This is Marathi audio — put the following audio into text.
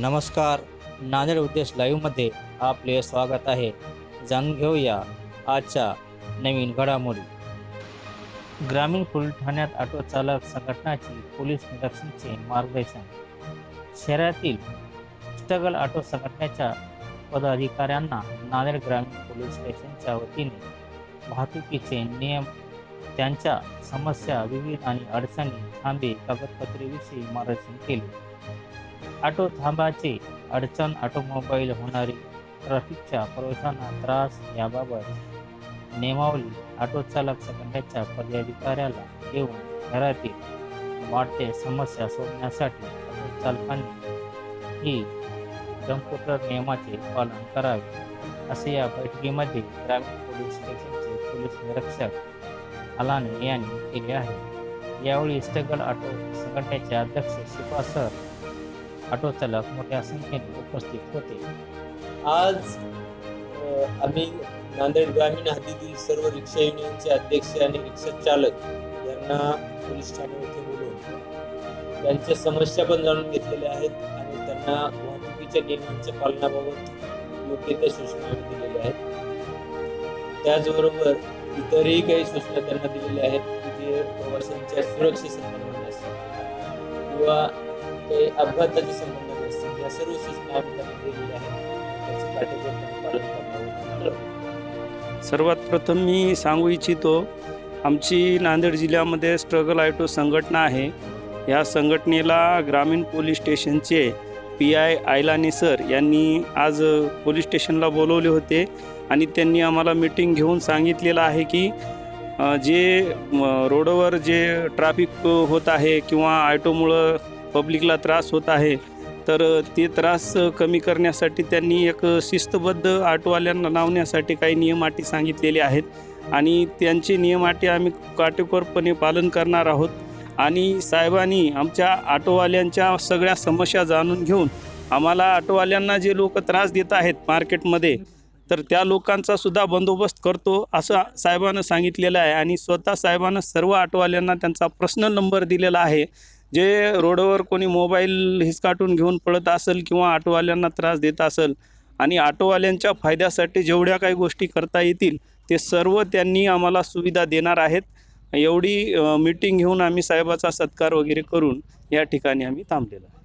नमस्कार नांदेड उद्देश लाईव्हमध्ये आपले स्वागत आहे. जाणून घेऊया आजच्या नवीन घडामोडी. ग्रामीण पोलीस ठाण्यात ऑटो चालक संघटनाची पोलीस निरीक्षणचे मार्गदर्शन. शहरातील स्ट्रगल ऑटो संघटनेच्या पदाधिकाऱ्यांना नांदेड ग्रामीण पोलीस स्टेशनच्या वतीने वाहतुकीचे नियम त्यांच्या समस्या विविध आणि अडचणी थांबे कागदपत्रेविषयी मार्गदर्शन केले. ऑटो थांबाचे अडचण ऑटोमोबाईल होणारी ट्रॅफिकच्या प्रवाशांना त्रास याबाबत नियमावली ऑटो चालक संघटनेच्या पदाधिकाऱ्याला घेऊन घरातील वाढते समस्या सोडण्यासाठी ऑटो चालकांनी ही कम्प्युटर नियमाचे पालन करावे असे या बैठकीमध्ये ग्रामीण पोलीस स्टेशनचे पोलीस निरीक्षक अलाने यांनी केले आहे. यावेळी स्टगल ऑटो संघटनेचे अध्यक्ष शिपा सर ऑटो चालक मोठ्या संख्येने उपस्थित होते. आज आम्ही नांदेड ग्रामीण हद्दीतील सर्व रिक्षा युनियनचे अध्यक्ष आणि रिक्षा चालक यांना पोलीस ठाणे येथे बोलवून त्यांच्या समस्या पण जाणून घेतलेल्या आहेत आणि त्यांना वाहतुकीच्या नियमांच्या पालनाबाबत योग्य त्या सूचना दिलेल्या आहेत. त्याचबरोबर इतरही काही सूचना त्यांना दिलेल्या आहेत की जे प्रवाशांच्या सुरक्षेसंबंधाने असतात किंवा ते अपघाताचे संबंधाने असतील या सर्व सूचना आम्ही त्यांना दिलेल्या आहेत. त्याचं काटेकोरपणे पालन सर्वात प्रथम मी सांगू इच्छितो आमची नांदेड जिल्ह्यामध्ये स्ट्रगल आयटो संघटना आहे. या संघटनेला ग्रामीण पोलीस स्टेशनचे पी आय आयलानी सर यांनी आज पोलीस स्टेशनला बोलवले होते आणि त्यांनी आम्हाला मीटिंग घेऊन सांगितलेलं आहे की जे रोडवर जे ट्रॅफिक होत आहे किंवा आयटोमुळं पब्लिकला त्रास होत आहे तर ते त्रास कमी करण्यासाठी त्यांनी एक शिस्तबद्ध ऑटोवाल्यांना लावण्यासाठी काही नियम अटी सांगितलेले आहेत आणि त्यांचे नियम अटी आम्ही काटेकोरपणे पालन करणार आहोत. आणि साहेबांनी आमच्या ऑटोवाल्यांच्या सगळ्या समस्या जाणून घेऊन आम्हाला ऑटोवाल्यांना जे लोक त्रास देत आहेत मार्केटमध्ये तर त्या लोकांचा सुद्धा बंदोबस्त करतो असं साहेबानं सांगितलेलं आहे. आणि स्वतः साहेबानं सर्व ऑटोवाल्यांना त्यांचा पर्सनल नंबर दिलेला आहे. जे रोडवर कोणी मोबाईल हिसकाटून घेऊन पळत असेल किंवा ऑटोवाल्यांना त्रास देत असेल आणि ऑटोवाल्यांच्या फायद्यासाठी जेवढ्या काही गोष्टी करता येतील ते सर्व त्यांनी आम्हाला सुविधा देणार आहेत. एवढी मीटिंग घेऊन आम्ही साहेबाचा सत्कार वगैरे करून या ठिकाणी आम्ही थांबलेलो आहे.